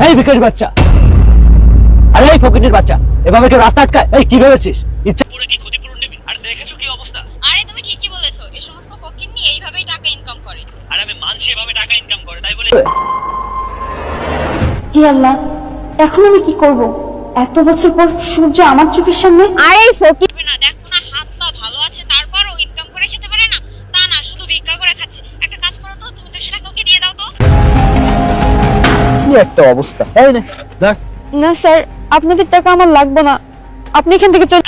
এই ভিখারি বাচ্চা। আরে এই ফকিরের বাচ্চা। এভাবে কেউ রাস্তা আটকায়? এই কি ভেবেছিস? ইচ্ছা করে কি ক্ষতিপূরণ নিবি? আর দেখেছ কি অবস্থা? আরে তুমি ঠিকই বলেছ এই সমস্ত ফকির নিয়ে এইভাবেই টাকা ইনকাম করে। আর আমি মানছি এভাবে টাকা ইনকাম করে তাই বলে হে আল্লাহ এখন আমি কি করব? এত বছর পর সূর্য আমার চোখের সামনে আরে এই ফকির একটা অবস্থা এই নে? দেখ। না স্যার আপনাদের টাকা আমার লাগবে না। আপনি এখান থেকে চলে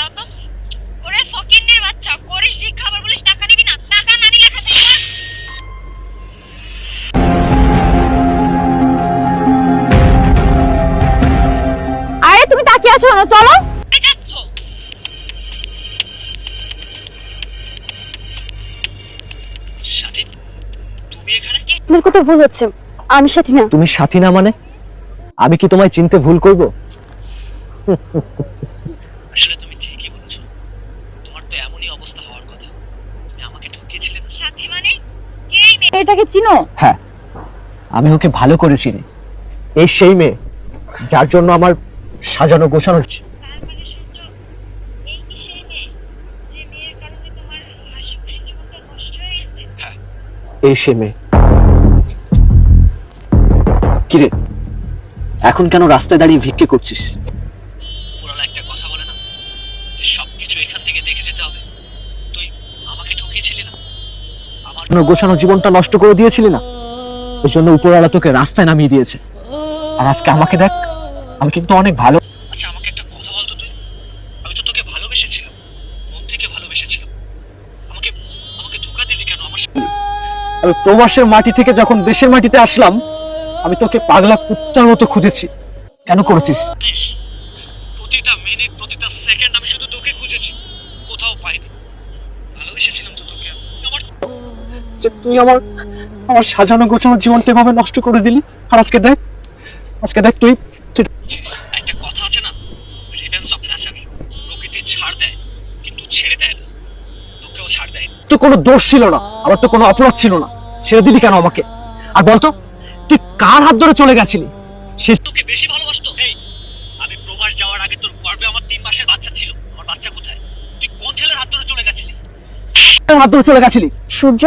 ওরে ফকিরনির বাচ্চা করিস ভিক্ষা আবার বলিস টাকা নিবি না। টাকা না নিলে খাতে আরে তুমি তাকিয়ে আছো না চলো। আপনার কথা ভুল হচ্ছে। আমি সাথী না। তুমি সাথী না মানে? আমি কি তোমায় চিনতে ভুল করব? আসলে তুমি ঠিকই বলেছ। তোমার তো এমনই অবস্থা হওয়ার কথা। তুমি আমাকে ঠকিয়েছিলে সাথী মানে? কে এই মেয়ে? এটাকে চিনো? হ্যাঁ আমি ওকে ভালো করে চিনি। এই সেই মেয়ে যার জন্য আমার সাজানো গোছানো হচ্ছে মানে এই কি সেই কিরে? এখন কেন রাস্তায় দাঁড়িয়ে ভিক্ষে করছিস? পুরালা একটা কথা বলে না? যে সবকিছু এখান থেকে দেখে যেতে হবে। তুই আমাকে ঠকিয়েছিলি না? আমার গোছানো জীবনটা নষ্ট করে দিয়েছিলি না? ওই জন্য উপরওয়ালা তোকে রাস্তায় নামিয়ে দিয়েছে। আর আজকে আমাকে দেখ আমি কিন্তু অনেক ভালো আচ্ছা আমাকে একটা কথা বলতো তুই। আমি তো তোকে ভালোবেসেছিলাম। মন থেকে ভালোবেসেছিলাম। আমাকে আমাকে ধোকা দিলি কেন আমার? আমি প্রবাসের মাটি থেকে যখন দেশের মাটিতে আসলাম আমি তোকে পাগলা কুত্তার মতো খুঁজেছি। কেন করেছিস? প্রতিটা মিনিট প্রতিটা সেকেন্ড আমি শুধু তোকে খুঁজেছি। কোথাও পাইনি। ভালোবেসেছিলাম তো তোকে। আমার যে তুই আমার আমার সাজানো গোছানো জীবনটা এভাবে নষ্ট করে দিলি। আর আজকে দেখ আজকে দেখ তুই একটা কথা আছে না? রিভেন্স অফ নেচার প্রকৃতি ছাড় দেয় কিন্তু ছেড়ে দেয় না। লোকেও ছাড় দেয়। তো কোনো দোষ ছিল না আমার তো কোনো অপরাধ ছিল না। ছেড়ে দিলি কেন আমাকে? আর বলতো তুই কার হাত ধরে চলে গেছিলি? সে তোকে বেশি ভালোবাসতো? এই আমি প্রবাস যাওয়ার আগে তোর গর্ভে আমার তিন মাসের বাচ্চা ছিল। আমার বাচ্চা কোথায়? তুই কোন ছেলের হাত ধরে চলে গেছিলি? হাত ধরে চলে গেছিলি? সূর্য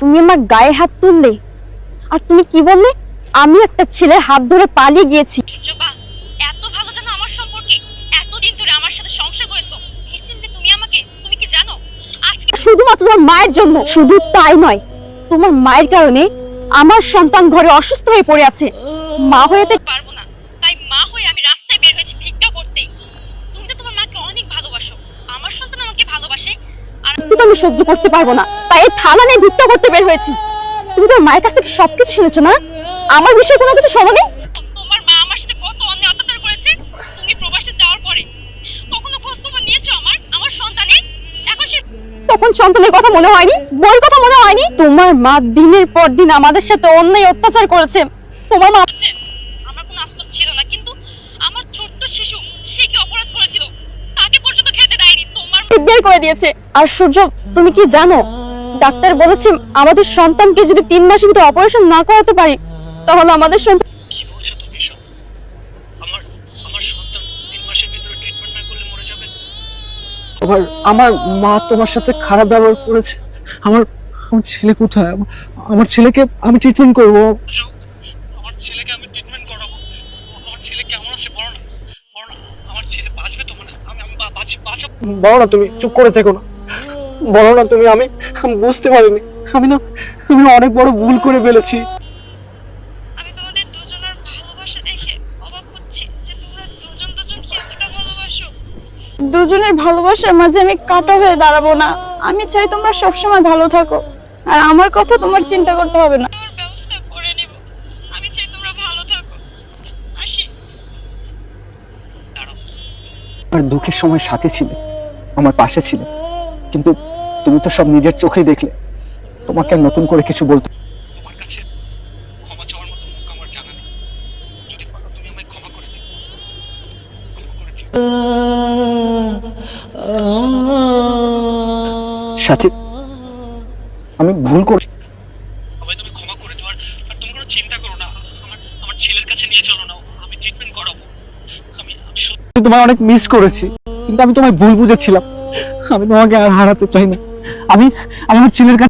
তুমি আমার গায়ে হাত তুললে। আর তুমি কি বললে? আমি একটা ছেলের হাত ধরে পালিয়ে গিয়েছি। সূর্য বা এত ভালো জানো আমার সম্পর্কে? এতদিন ধরে আমার সাথে সংসার করেছ। এই চিন্তা তুমি আমাকে তুমি কি জানো? আজকে শুধুমাত্র তোমার মায়ের জন্য। শুধু তাই নয় তোমার মায়ের কারণে আমার সন্তান ঘরে অসুস্থ হয়ে পড়ে আছে। মা হয়ে তো পারব না। তাই মা হয়ে আমি রাস্তায় বের হয়েছি ভিক্ষা করতে তুমি তো তোমার মাকে অনেক ভালোবাসো। আমার সন্তান আমাকে ভালোবাসে। আর তো আমি সহ্য করতে পারব না। তাই এই থালা নিয়ে ভিক্ষা করতে বের হয়েছি। তুমি তো মায়ের কাছ থেকে সবকিছু শুনেছো না? আমার বিষয়ে কোনো কিছু শোনো তোমার মা আমার সাথে কত অন্যায় অত্যাচার করেছে তুমি প্রবাসে যাওয়ার পরে কখনো খোঁজ খবর নিয়েছো আমার আমার সন্তানের এখন সে তখন সন্তানের কথা মনে হয়নি? বউর কথা মনে হয়নি? তোমার মা দিনের পর দিন আমাদের সাথে অন্যায় অত্যাচার করেছে। তোমার মা আছে। আমার কোনো ছিল না, কিন্তু আমার ছোট্ট শিশু, সে কি অপরাধ করেছিল? তাকে পর্যন্ত খেতে তোমার বের করে দিয়েছে। আর সূর্য, তুমি কি জানো? ডাক্তার বলেছে আমাদের সন্তানকে যদি তিন মাসের ভিতরে অপারেশন না করাতে পারি, তাহলে আমাদের সন্তান কি বলছো তুমি সব আমার আমার সন্তান তিন মাসের ভিতরে ট্রিটমেন্ট না করলে মরে যাবে আমার আমার মা তোমার সাথে খারাপ ব্যবহার করেছে। আমার আমার ছেলে কোথায়? আমার- ছেলেকে আমি ট্রিটমেন্ট করব। আমার ছেলেকে আমি ট্রিটমেন্ট করাবো। আমার ছেলে কেমন আছে বলো না? বলো না আমার ছেলে বাঁচবে তো মানে? আমি আমি বাঁচি বাঁচাবো। বলো না তুমি চুপ করে থেকো না। বলো না তুমি আমি বুঝতে পারিনি। আমি না আমি অনেক বড় ভুল করে ফেলেছি আমি তোমাদের দুজনের ভালোবাসা দেখে অবাক হচ্ছি যে তোমরা দুজন দুজনকে এতটা ভালোবাসো দুজনের ভালোবাসার মাঝে আমি কাটা হয়ে দাঁড়াবো না। আমি চাই তোমরা সবসময় ভালো থাকো। আর আমার কথা তোমার চিন্তা করতে হবে না। আমার ব্যবস্থা করে নিব। আমি চাই তোমরা ভালো থাকো। আসি। আমার দুঃখের সময় সাথে ছিলে আমার পাশে ছিলে। কিন্তু তুমি তো সব নিজের চোখেই দেখলে। তোমাকে নতুন করে কিছু বলতে সাথী আমি ভুল করি আমায় তুমি ক্ষমা করে দিও আর আর তুমি কোনো চিন্তা করো না। আমার আমার ছেলের কাছে নিয়ে চলো না ট্রিটমেন্ট করাবো। আমি আমি সত্যি তোমায় অনেক মিস করেছি কিন্তু আমি তোমায় ভুল বুঝেছিলাম। আমি তোমাকে আর হারাতে চাই না। আমি আমি আমার ছেলের কাছে